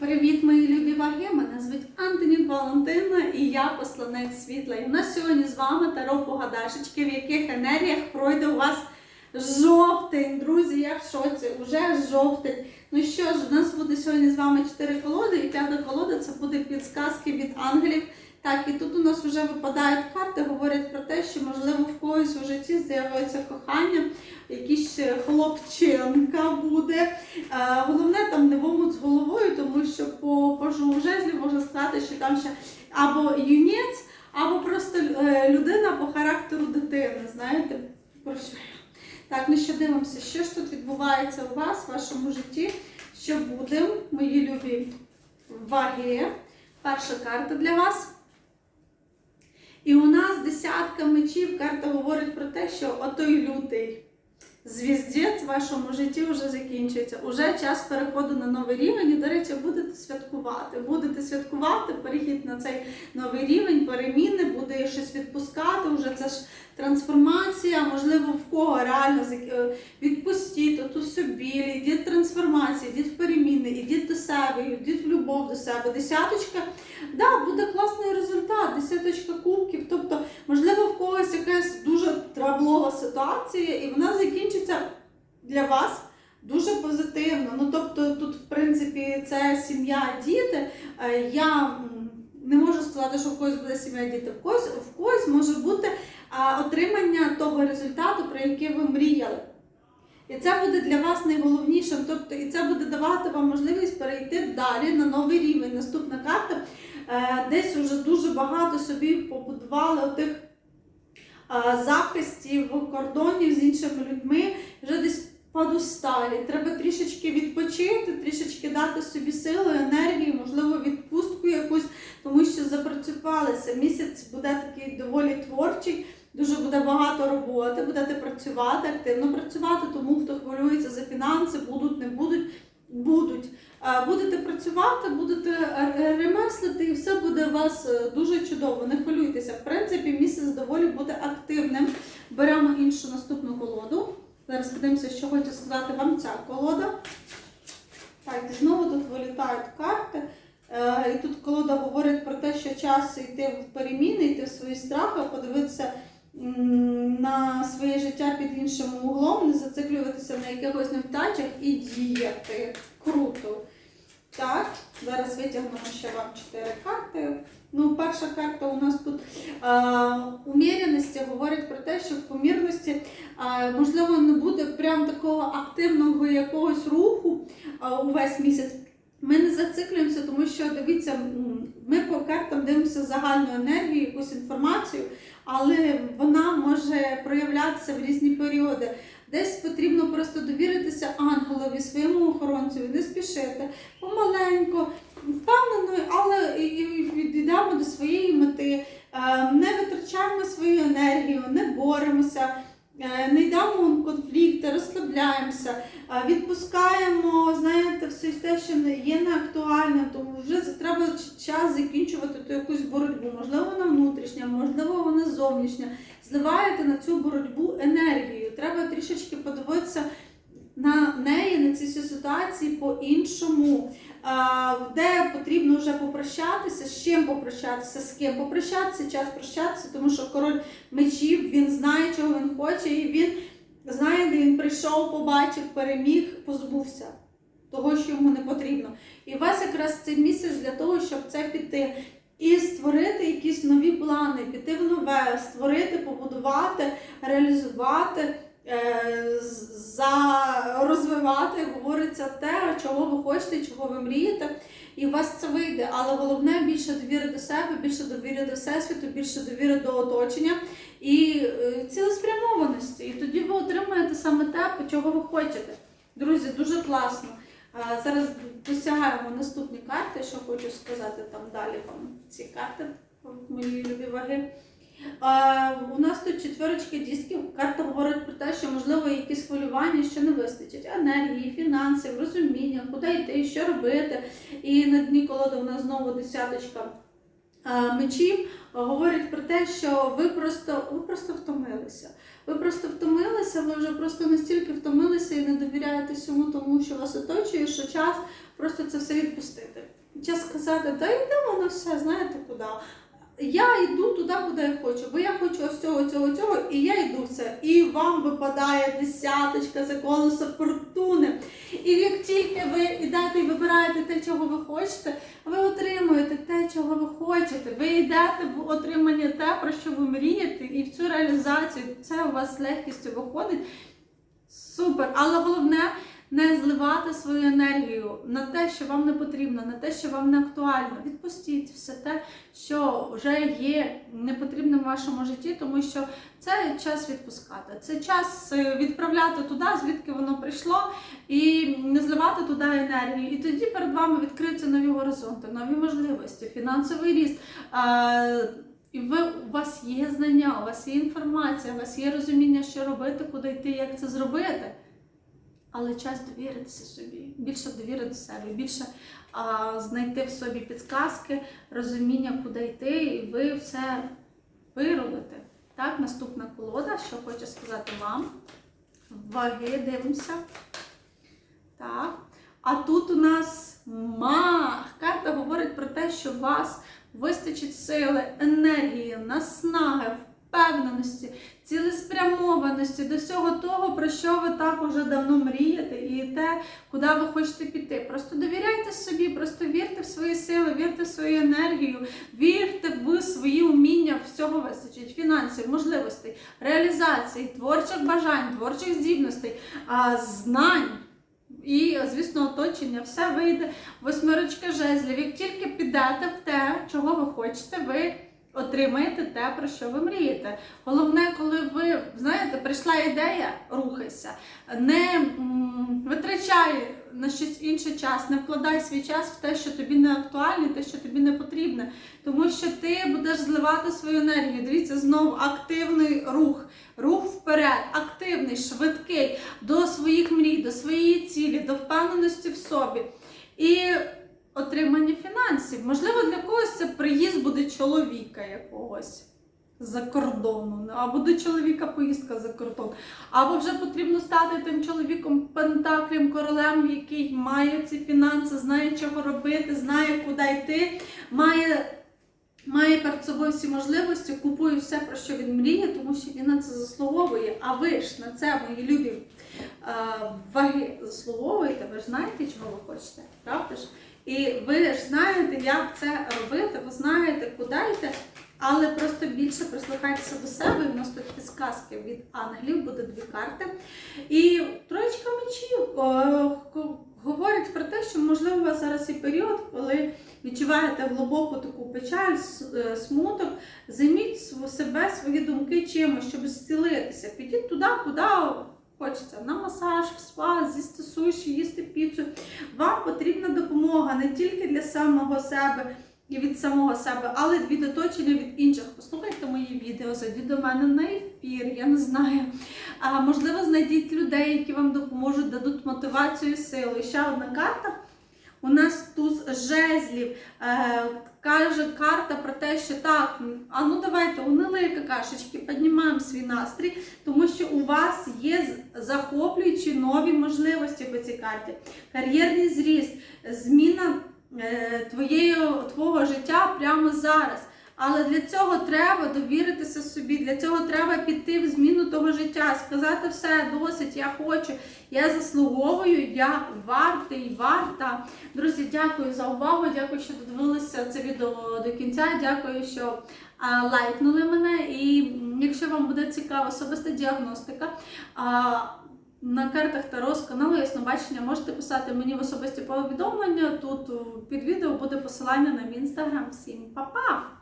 Привіт, мої любі ваги! Мене звуть Антонін Валентина і я посланець світла. І в нас сьогодні з вами таро погадашечки, в яких енергіях пройде у вас жовтень. Друзі, я в шоці, уже жовтень. Ну що ж, у нас буде сьогодні з вами 4 колоди, і п'ята колода це буде підсказки від ангелів. Так, і тут у нас вже випадають карти, говорять про те, що можливо в когось у житті з'явиться кохання, якийсь хлопчинка буде. Е, Головне там не в омут з головою, тому що по пажу жезлі можна сказати, що там ще або юнець, або просто е, людина по характеру дитини. Знаєте, про що? Так, ну що дивимося, що ж тут відбувається у вас, в вашому житті, що буде, мої любі ваги. Перша карта для вас. І у нас десятка мечів. Карта говорить про те, що отой лютий звіздець в вашому житті вже закінчується. Уже час переходу на новий рівень. І, до речі, будете святкувати. Будете святкувати перехід на цей новий рівень, переміни, буде щось відпускати. Уже це ж трансформація. Можливо, в кого реально е, відпустіть, оту все білі, йдіть в йдіть в переміни, йдіть до себе, йдіть в любов до себе. Десяточка, да, буде класний результат, десяточка кубків. Тобто, можливо, в когось якась дуже траблова ситуація, і вона закінчиться для вас дуже позитивно. Ну, тобто, тут, в принципі, це сім'я, діти. Е, Я не можу сказати, що в когось буде сім'я, діти, в когось, в когось може бути отримання того результату, про який ви мріяли. І це буде для вас найголовнішим. Тобто, і це буде давати вам можливість перейти далі на новий рівень. Наступна карта. Е, Десь вже дуже багато собі побудували отих е, захистів, кордонів з іншими людьми, вже десь подусталі. Треба трішечки відпочити, трішечки дати собі сили, енергію, можливо, відпустку якусь, тому що запрацювалися. Місяць буде такий доволі творчий. Дуже буде багато роботи, будете працювати, активно працювати, тому хто хвилюється за фінанси, будуть, не будуть, будуть. Будете працювати, будете ремеслити, і все буде у вас е, дуже чудово. Не хвилюйтеся. В принципі, місяць доволі буде активним. Беремо іншу наступну колоду. Зараз подивимося, що хоче сказати вам ця колода. Так, і знову тут вилітають карти. Е, І тут колода говорить про те, що час йти в переміни, йти в свої страхи, подивитися на своє життя під іншим углом, не зациклюватися на якихось невдачах і діяти. Круто. Так, зараз витягнемо ще вам чотири карти. Ну, перша карта у нас тут е, уміряності говорить про те, що в помірності е, можливо не буде прям такого активного якогось руху е, увесь місяць. Ми не зациклюємося, тому що дивіться, ми по картам дивимося загальну енергію, якусь інформацію, але вона може проявлятися в різні періоди. Десь потрібно просто довіритися ангелові, своєму охоронцю, не спішити помаленько, впевнено, але йдемо до своєї мети, Е, не витрачаємо свою енергію, не боремося. Е, Не йдемо в конфлікти, розслабляємося, відпускаємо, знаєте, все те, що не є неактуальним, тому вже треба час закінчувати ту якусь боротьбу. Можливо, вона внутрішня, можливо, вона зовнішня. Зливаєте на цю боротьбу енергію. Треба трішечки подивитися на неї, на ці всі ситуації по-іншому, де потрібно вже попрощатися, з чим попрощатися, з ким попрощатися, час прощатися, тому що король мечів він знає, чого він хоче, і він знає, де він прийшов, побачив, переміг, позбувся того, що йому не потрібно. І у вас якраз цей місяць для того, щоб це піти. І створити якісь нові плани, піти в нове, створити, побудувати, реалізувати, розвивати, говориться, те, чого ви хочете, чого ви мрієте, і у вас це вийде. Але головне більше довіри до себе, більше довіри до всесвіту, більше довіри до оточення і е, цілеспрямованості. І тоді ви отримаєте саме те, чого ви хочете. Друзі, дуже класно. Зараз досягаємо наступні карти, що хочу сказати там далі вам ці карти, мої любі ваги. А, у нас тут четверочки дисків. Карта говорить про те, що можливо якісь хвилювання ще не вистачить. Енергії, фінансів, розуміння, куди йти, що робити. І на дні колоди у нас знову десяточка мечів говорять про те, що ви просто, ви просто втомилися. Ви просто втомилися, ви вже просто настільки втомилися і не довіряєте всьому тому, що вас оточує, що час просто це все відпустити. Час сказати, та йде воно все, знаєте куди. Я йду туди, куди я хочу, бо я хочу ось цього, цього, цього, і я йду в це. І вам випадає десяточка за колесо фортуни. І як тільки ви йдете і вибираєте те, чого ви хочете, ви отримуєте те, чого ви хочете. Ви йдете в отримання те, про що ви мрієте, і в цю реалізацію це у вас з легкістю виходить. Супер! Але головне не зливати свою енергію на те, що вам не потрібно, на те, що вам не актуально. Відпустіть все те, що вже є непотрібним в вашому житті, тому що це час відпускати. Це час е, відправляти туди, звідки воно прийшло, і не зливати туди енергію. І тоді перед вами відкриються нові горизонти, нові можливості, фінансовий ріст. І ви, у вас є знання, у вас є інформація, у вас є розуміння, що робити, куди йти, як це зробити. Але час довіритися собі, більше довіри до себе, більше а, знайти в собі підказки, розуміння, куди йти, і ви все вирулите. Так, наступна колода, що хоче сказати вам. Ваги, дивимося. Так. А тут у нас мах. Карта говорить про те, що у вас вистачить сили, енергії, наснаги, впевненості, цілеспрямованості до всього того, про що ви так уже давно мрієте, і те, куди ви хочете піти. Просто довіряйте собі, просто вірте в свої сили, вірте в свою енергію, вірте в свої уміння, всього вистачить фінансів, можливостей, реалізації, творчих бажань, творчих здібностей, знань. І, звісно, оточення, все вийде. Восьмерочка жезлів. Як тільки підете в те, чого ви хочете, ви отримаєте те, про що ви мрієте. Головне, коли ви знаєте, прийшла ідея, рухайся, не витрачай на щось інше час, не вкладай свій час в те, що тобі не актуальне, те, що тобі не потрібне. Тому що ти будеш зливати свою енергію. Дивіться, знову активний рух, рух вперед, активний, швидкий до своїх мрій, до своєї цілі, до впевненості в собі. І отримання фінансів. Можливо, для когось це приїзд чоловіка якогось за кордону, або до чоловіка поїздка за кордон, або вже потрібно стати тим чоловіком пентаклем, королем, який має ці фінанси, знає, чого робити, знає, куди йти, має. Має перед собою всі можливості, купує все, про що він мріє, тому що він на це заслуговує. А ви ж на це, мої любі е, ваги, заслуговуєте, ви ж знаєте, чого ви хочете, правда ж? І ви ж знаєте, як це робити, ви знаєте, куди йти, але просто більше прислухайтеся до себе. І в нас тут підсказки від ангелів, буде дві карти. І троєчка мечів говорить про те, що можливо у вас зараз є період, коли відчуваєте глибоку таку печаль, е, смуток. Займіть себе, свої думки чимось, щоб зцілитися. Підіть туди, куди хочеться. На масаж, в спа, з'їсти суші, їсти піцу. Вам потрібна допомога не тільки для самого себе і від самого себе, але від оточення від інших. Послухайте мої відео, зайдіть до мене на ефір, я не знаю. А, можливо, знайдіть людей, які вам допоможуть, дадуть мотивацію силу. І ще одна карта. У нас туз жезлів. Е, каже карта про те, що так, а ну давайте унили какашечки, піднімаємо свій настрій, тому що у вас є захоплюючі нові можливості по цій карті. Кар'єрний зріст, зміна е, твоєї, твого життя прямо зараз. Але для цього треба довіритися собі, для цього треба піти в зміну того життя, сказати все, досить, я хочу, я заслуговую, я вартий, варта. Друзі, дякую за увагу, дякую, що додивилися це відео до кінця. Дякую, що лайкнули мене. І якщо вам буде цікава особиста діагностика, на картах Таро з каналу Яснобачення можете писати мені в особисті повідомлення. Тут під відео буде посилання на мій інстаграм. Всім па-па!